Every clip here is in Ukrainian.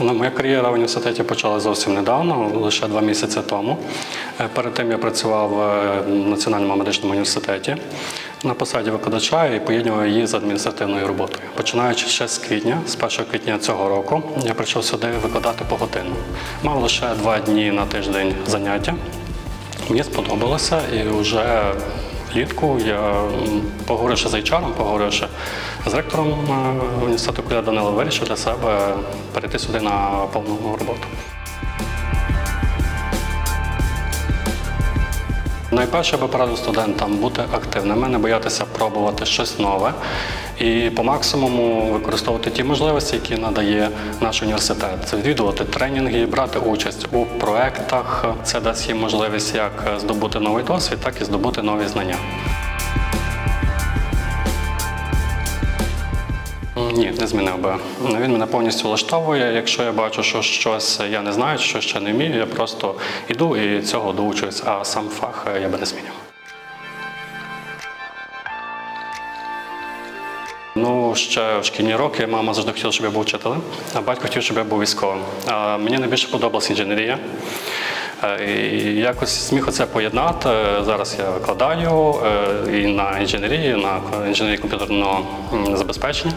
Ну, моя кар'єра в університеті почала зовсім недавно, лише два місяці тому. Е, Перед тим я працював е, в Національному медичному університеті на посаді викладача і поєднував її з адміністративною роботою. Починаючи ще з квітня, з 1 квітня цього року, я прийшов сюди викладати погодинно. Мав лише два дні на тиждень заняття. Мені сподобалося і вже влітку я поговоривши з HR, поговоривши з ректором е, університету Куля Данила, вирішив для себе перейти сюди на повну роботу. Найперше би порадив студентам бути активними, не боятися пробувати щось нове і по максимуму використовувати ті можливості, які надає наш університет. Відвідувати тренінги, брати участь у проектах. Це дасть їм можливість як здобути новий досвід, так і здобути нові знання. Ні, не змінив би. Він мене повністю влаштовує. Якщо я бачу, що щось я не знаю, що ще не вмію, я просто йду і цього доучуюсь, а сам фах я би не змінив. Ну, ще в шкільні роки мама завжди хотіла, щоб я був вчителем, а батько хотів, щоб я був військовим. А мені найбільше подобалася інженерія. Е, якось зміг оце поєднати. Зараз я викладаю е, і на інженерії, на інженерії комп'ютерного забезпечення.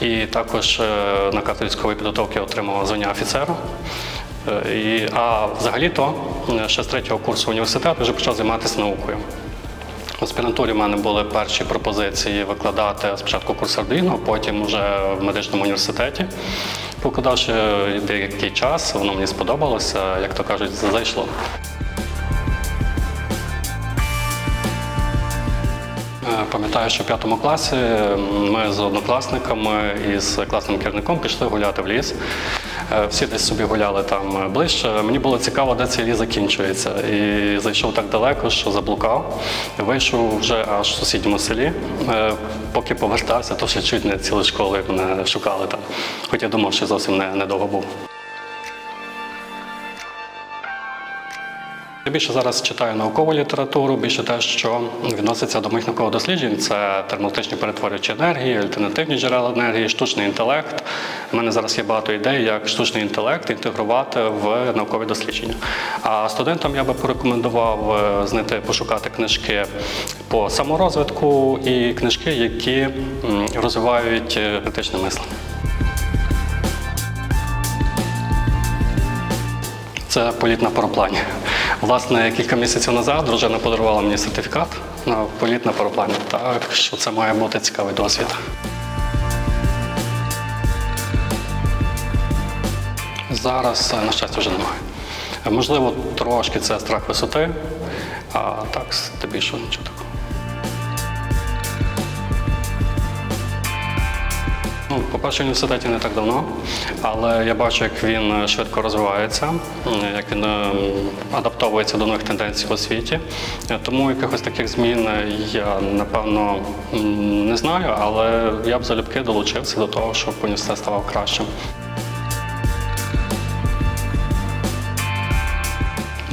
І також е, на кафедрі військової підготовки отримав звання офіцера. Е, а взагалі-то е, ще з третього курсу університету вже почав займатися наукою. В аспірантурі в мене були перші пропозиції викладати спочатку курс Ардуїно, потім вже в медичному університеті. Покладавши деякий час, воно мені сподобалося, як то кажуть, зайшло. Пам'ятаю, що в п'ятому класі ми з однокласниками і з класним керівником пішли гуляти в ліс. Е, Всі десь собі гуляли там ближче. Мені було цікаво, де цей ліс закінчується. І зайшов так далеко, що заблукав. Вийшов вже аж в сусідньому селі. Е, Поки повертався, то ще чуть не цілу школу мене шукали там. Хоч я думав, що зовсім не, недовго був. Я більше зараз читаю наукову літературу, більше те, що відноситься до моїх наукових досліджень. Це термотичні перетворюючі енергії, альтернативні джерела енергії, штучний інтелект. У мене зараз є багато ідей, як штучний інтелект інтегрувати в наукові дослідження. А студентам я би порекомендував е, знайти, пошукати книжки по саморозвитку і книжки, які розвивають е, критичне мислення. Це політ на пароплані. Власне, кілька місяців назад дружина подарувала мені сертифікат на політ на пароплані. Так що це має бути цікавий досвід. Зараз, е, на щастя, вже немає. Е, Можливо, трошки це страх висоти, а так, здебільшого нічого такого. Ну, по-перше, в університеті не так давно, але я бачу, як він е, швидко розвивається, як він е, адаптовується до нових тенденцій у світі. Е, Тому якихось таких змін я напевно не знаю, але я б залюбки долучився до того, щоб університет ставав кращим.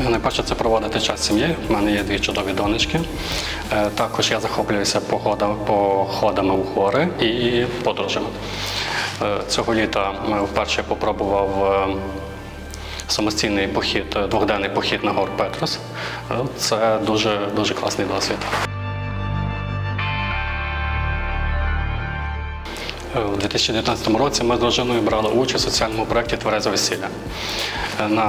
Найперше це проводити час з сім'єю. У мене є дві чудові донечки. Е, Також я захоплююся походами, в гори і подорожами. Е, Цього літа вперше попробував е, самостійний похід, двохденний похід на гор Петрос. Це дуже, дуже класний досвід. У 2019 році ми з дружиною брали участь у соціальному проєкті Тверезе весілля. На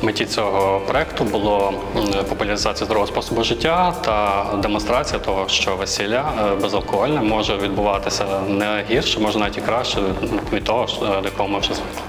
в меті цього проєкту було популяризація здорового способу життя та демонстрація того, що весілля е, безалкогольне може відбуватися не гірше, може навіть і краще від того, що- до кого ми вже звикли.